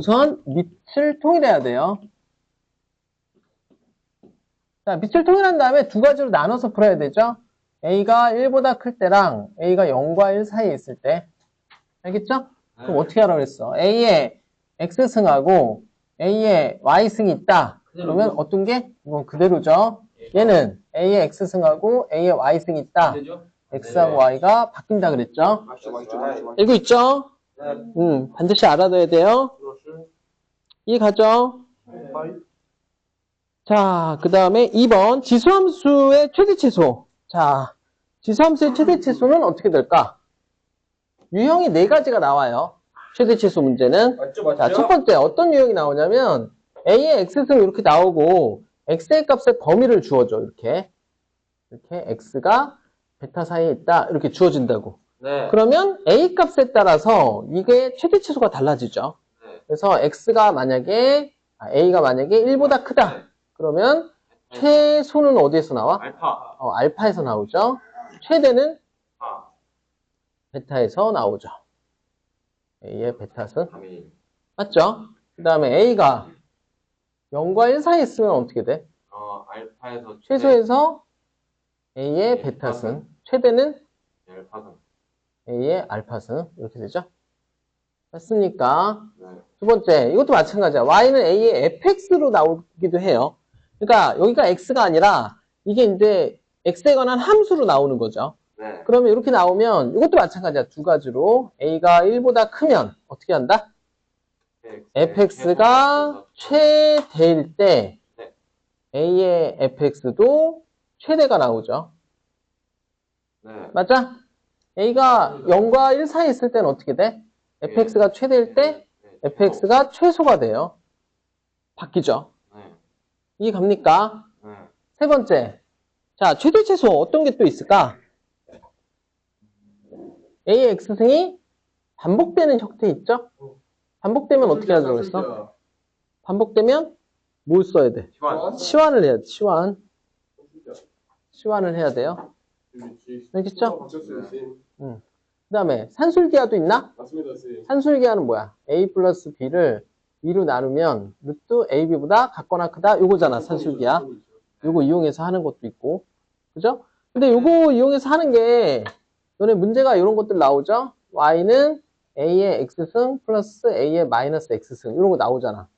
우선 밑을 통일해야 돼요. 자, 밑을 통일한 다음에 두 가지로 나눠서 풀어야 되죠. a가 1보다 클 때랑 a가 0과 1 사이에 있을 때. 알겠죠? 그럼 어떻게 하라고 그랬어? a에 x승하고 a에 y승이 있다. 그러면 어떤 게? 이건 그대로죠. 얘는 a에 x승하고 a에 y승이 있다. x하고 y가 바뀐다 그랬죠. 알고 있죠? 음, 반드시 알아둬야 돼요. 이해 가죠? 자, 그 다음에 2번 지수함수의 최대치수. 자, 지수함수의 최대치수는 어떻게 될까? 유형이 네 가지가 나와요. 최대치수 문제는. 맞죠, 맞죠. 자, 첫 번째 어떤 유형이 나오냐면 a의 x승 이렇게 나오고 x의 값의 범위를 주어줘. 이렇게. 이렇게 x가 베타 사이에 있다. 이렇게 주어진다고. 네. 그러면 a 값에 따라서 이게 최대치수가 달라지죠. 네. 그래서 x가 만약에 아, a가 만약에 1보다 크다. 그러면 최소는 어디에서 나와? 알파. 어, 알파에서 나오죠. 최대는 아. 베타에서 나오죠. a의 베타는. 맞죠? 그 다음에 a가 0과 1 사이에 있으면 어떻게 돼? 어, 알파에서 최소에서 a의 베타승, 최대는 네, 알파는. a의 알파승 이렇게 되죠. 됐습니까? 네. 두 번째, 이것도 마찬가지야. y는 a의 fx로 나오기도 해요. 그러니까 여기가 x가 아니라 이게 이제 x에 관한 함수로 나오는 거죠. 네. 그러면 이렇게 나오면 이것도 마찬가지야. 두 가지로 a가 1보다 크면 어떻게 한다? fx가 최대일 때 네. a의 fx도 최대가 나오죠. 네. 맞아? a가 0과 1 사이에 있을 때는 어떻게 돼? Fx가 최대일 때 네. fx가 최소가 돼요. 바뀌죠. 네. 이해 갑니까? 네. 세 번째. 자, 최대 최소 어떤 게 또 있을까? a의 x승이 반복되는 형태 있죠? 반복되면 어떻게 하자고 했어? 반복되면 뭘 써야 돼? 시환. 치환을 해야 돼, 치환. 치환을 해야 돼요. 알겠죠? 그 다음에 산술기하도 있나? 맞습니다, 선생님. 산술기하는 뭐야? a 플러스 b를 2로 나누면 루트 ab보다 같거나 크다 요거잖아 산술기하 요거 이용해서 하는 것도 있고 그죠? 근데 요거 이용해서 하는 게 너네 문제가 이런 것들 나오죠? y는 a의 x승 플러스 a의 마이너스 x승 이런 거 나오잖아